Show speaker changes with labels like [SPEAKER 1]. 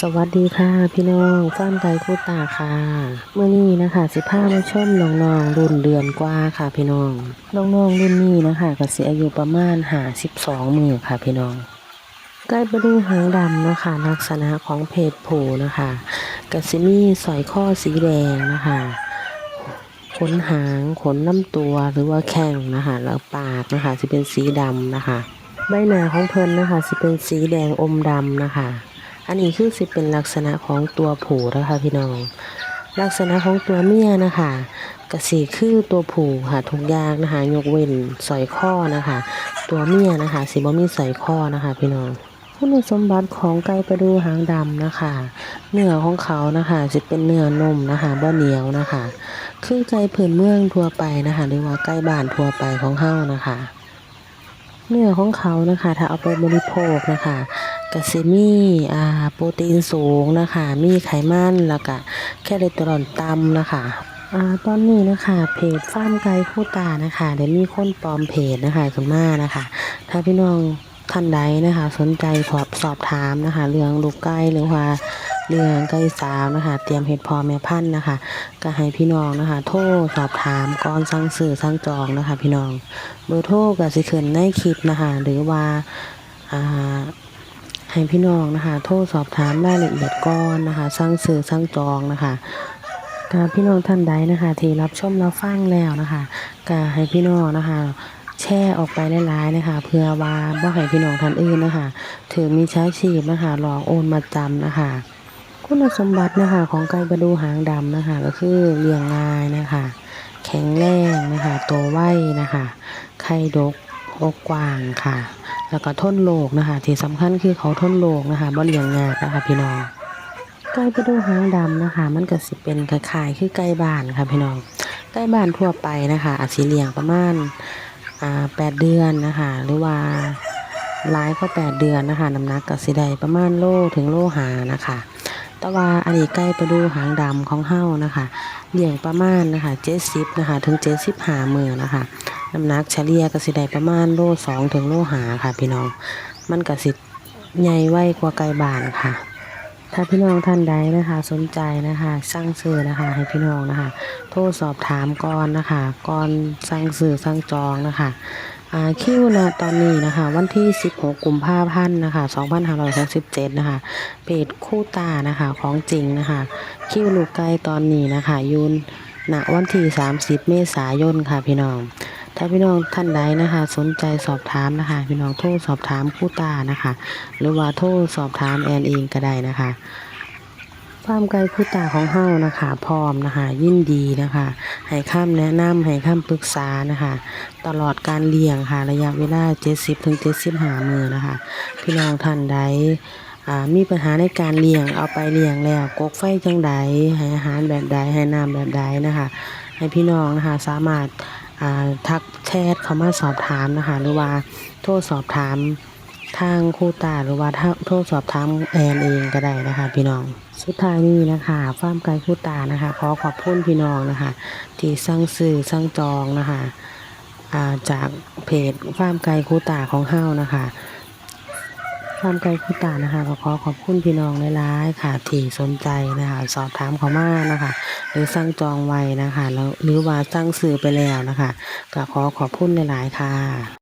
[SPEAKER 1] สวัสดีค่ะพี่น้องฟ้านไก่คู่ตาค่ะ เมื่อนี้นะคะ สิพามาชมน้องๆรุ่นเดือนกว่าค่ะพี่น้อง น้องๆรุ่นนี้นะคะก็สิอายุประมาณหาสิบสองมือค่ะพี่น้องใกล้ประดูหางดำนะคะ ลักษณะของเพศผู้นะคะกสิมีสอยข้อสีแดงนะคะขนหางขนลำตัวหรือว่าแข้งนะคะแล้วปากนะคะจะเป็นสีดำนะคะ ใบหน้าของเพลินนะคะสิเป็นสีแดงอมดำนะคะ อันนี้คือสิเป็นลักษณะของตัวผู้นะคะพี่น้อง ลักษณะของตัวเมียนะคะกสีคือตัวผู้ค่ะทุกอย่างนะคะ ยกเว้นสอยข้อนะคะ ตัวเมียนะคะสิบ่มีสอยข้อนะคะ พี่น้องคุณสมบัติของไก่ประดูหางดำนะคะ เนื้อของเขานะคะจะเป็นเนื้อนมนะคะบ่เหนียวนะคะ คือไก่ผืนเมืองทั่วไปนะคะหรือว่าไก่บ้านทั่วไปของเฮานะคะ เนื้อของเขานะคะ ถ้าเอาไปบริโภคนะคะ ก็สิมีอ่าโปรตีนสูงนะคะ มีไขมันแล้วก็แคลอรี่ต่ำนะคะอ่าตอนนี้นะคะเพจฟาร์มไก่คู่ตานะคะได้มีคนปลอมเพจนะคะขึ้นมานะคะ ถ้าพี่น้องท่านใดนะคะ สนใจสอบสอบถามนะคะ เรื่องลูกไก่หรือว่าเรื่องไก่สาวนะคะ เตรียมเห็ดพอแม่พันธุ์นะคะ ก็ให้พี่น้องนะคะ โทรสอบถามก่อนสั่งซื้อสั่งจองนะคะ พี่น้องเบอร์โทรก็สิขึ้นในคลิปนะคะ หรือว่าอ่า ให้พี่น้องนะคะ โทรสอบถามรายละเอียดก่อนนะคะสั่งซื้อสั่งจองนะคะก็พี่น้องท่านใดนะคะ ที่รับชมรับฟังแล้วนะคะก็ให้พี่น้องนะคะแชร์ออกไปหลายๆนะคะ เพื่อว่าบ่ให้พี่น้องท่านอื่นนะคะถือมีใช้ชีพนะคะหลอกโอนมาจำนะคะ คุณสมบัตินะคะของไก่ประดูหางดำนะคะ ก็คือเลี้ยงง่ายนะคะ แข็งแรงนะคะโตไวนะคะ ไข่ดกอกกว้างค่ะ แล้วก็ทนโรคนะคะ ที่สำคัญคือเขาทนโรคนะคะบ่เลี้ยงยากนะคะพี่น้องไก่ประดูหางดำนะคะ มันก็สิเป็นคล้ายๆคือไก่บ้านค่ะพี่น้องไก่บ้านทั่วไปนะคะ อาจสิเลี้ยงประมาณอ่าแปดเดือนนะคะ หรือว่าหลายก็แปดเดือนนะคะน้ำหนักก็สิได้ประมาณโลถึงโลหานะคะแต่ว่าอันนี้ไก่ประดูหางดำของเฮานะคะเลี้ยงประมาณนะคะเจ็ดสิบนะคะถึงเจ็ดสิบหามือนะคะ น้ำหนักเฉลี่ยก็สิได้ประมาณโลสองถึงโลหาค่ะ พี่น้อง มันก็สิใหญ่ไวกว่าไก่บานค่ะ ถ้าพี่น้องท่านใดนะคะ สนใจนะคะสั่งซื้อนะคะ ให้พี่น้องนะคะ โทรสอบถามก่อนนะคะ ก่อนสั่งซื้อสั่งจองนะคะคิวนะตอนนี้นะคะ วันที่ 16 กุมภาพันธ์นะคะ 2567 นะคะ เพจคู่ตานะคะของจริงนะคะ คิวลูกไก่ตอนนี้นะคะยุนณวันที่ 30 เมษายนค่ะพี่น้อง ถ้าพี่น้องท่านใดนะคะ สนใจสอบถามนะคะ พี่น้องโทรสอบถามคู่ตานะคะ หรือว่าโทรสอบถามแอนเองก็ได้นะคะฟาร์มไก่คู่ตาของเฮานะคะพร้อมนะคะ ยินดีนะคะให้คำแนะนำให้คำปรึกษานะคะ ตลอดการเลี้ยงค่ะ ระยะเวลา 70ถึง75มือนะคะ พี่น้องท่านใดมีปัญหาในการเลี้ยงเอาไปเลี้ยงแล้วกกไฟจังใดให้อาหารแบบใดให้น้ำแบบใดนะคะ ให้พี่น้องนะคะสามารถ ทักแชทเขามาสอบถามนะคะ หรือว่าโทรสอบถามทางคู่ตาหรือว่าโทรสอบถามแอนเองก็ได้นะคะ พี่น้องสุดท้ายนี้นะคะฟาร์มไก่คู่ตานะคะ ขอขอบคุณพี่น้องนะคะ ที่สั่งซื้อสั่งจองนะคะาจากเพจฟาร์มไก่คู่ตาของเฮ้านะคะ ร์มไกลคู่ตานะคะก็ขอขอบคุณพี่น้องหลายๆค่ะ ที่สนใจนะคะ สอบถามเขามานะคะ หรือสั่งจองไว้นะคะแล้วหรือว่าสั่งซื้อไปแล้วนะคะก็ขอขอบคุณหลายๆค่ะ